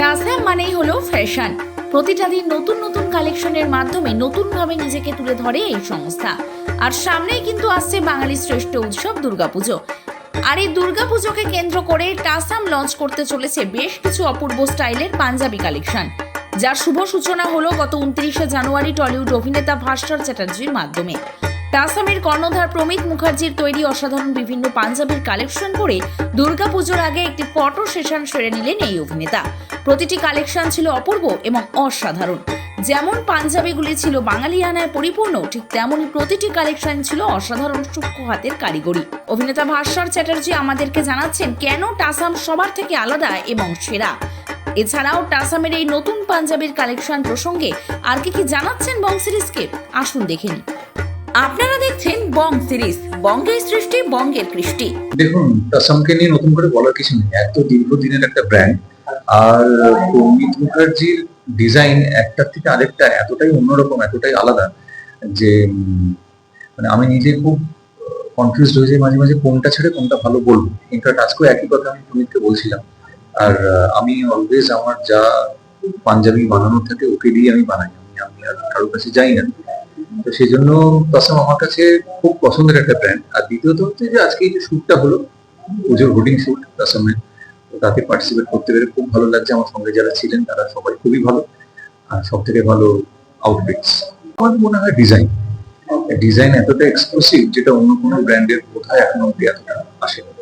টাসহ্যাম মানেই হলো ফ্যাশন প্রতিটা দিন নতুন নতুন কালেকশনের মাধ্যমে নতুনভাবে নিজেকে তুলে ধরে এই সংস্থা। আর সামনেই কিন্তু আসছে বাঙালির শ্রেষ্ঠ উৎসব দুর্গাপুজো। আর এই দুর্গাপুজোকে কেন্দ্র করে টাসাম লঞ্চ করতে চলেছে বেশ কিছু অপূর্ব স্টাইলের পাঞ্জাবি কালেকশন যার শুভ সূচনা হলো গত উনত্রিশে জানুয়ারি টলিউড অভিনেতা ভাস্কর চ্যাটার্জির মাধ্যমে। টাসামের কর্ণধার প্রমিত মুখার্জির তৈরি অসাধারণ বিভিন্ন পাঞ্জাবির কালেকশন করে দুর্গাপুজোর আগে একটি ফটো সেশন সেরে নিলেন এই অভিনেতা। প্রতিটি কালেকশন ছিল অপূর্ব এবং অসাধারণ। যেমন পাঞ্জাবিগুলি ছিল বাঙালিয়ানায় পরিপূর্ণ, ঠিক তেমনই প্রতিটি কালেকশন ছিল অসাধারণ সূক্ষ্ম হাতের কারিগরি। অভিনেতা ভাস্কর চ্যাটার্জি আমাদেরকে জানাচ্ছেন, কেন টাসাম সবার থেকে আলাদা এবং সেরা? এছাড়াও টাসামের এই নতুন পাঞ্জাবির কালেকশন প্রসঙ্গে আর কি কি জানাচ্ছেন বং আসুন দেখে নিই। আপনারা দেখছেন বং সিরিজ, বঙ্গের সৃষ্টি, বঙ্গের কৃষ্টি। দেখুন, তাসামকে নিয়ে নতুন করে বলার কিছু নেই। এত দীর্ঘদিনের একটা ব্র্যান্ড আর প্রমিত মুখার্জির ডিজাইন একটার থেকে আরেকটা এতটাই অন্যরকম, এতটাই আলাদা যে মানে আমি নিজে খুব কনফিউজ হয়ে যাই মাঝে মাঝে কোনটা ছেড়ে কোনটা ভালো বলব। ইনফ্যাক্ট আজকেও একই কথা আমি প্রমিতকে বলছিলাম। আর আমি অলওয়েজ আমার যা পাঞ্জাবি বানানো থাকে ওকে দিয়ে আমি বানাই। আমি আমি আর কারোর কাছে যাই না। তো সেই জন্য তাসাম আমার কাছে খুব পছন্দের একটা ব্র্যান্ড আর দ্বিতীয়ত হচ্ছে যে আজকে এই যে শ্যুটটা হলো, পুজোর হোর্ডিং শ্যুট তাসামের তাতে পার্টিসিপেট করতে পেরে খুব ভালো লাগছে আমার সঙ্গে যারা ছিলেন, তারা সবাই খুবই ভালো। আর সব থেকে ভালো আউটফিটস আমার মনে হয় ডিজাইন ডিজাইন এতটা এক্সক্লুসিভ যেটা অন্য কোনো ব্র্যান্ডের কোথায় এখনও অব্দি এতটা আসেনি।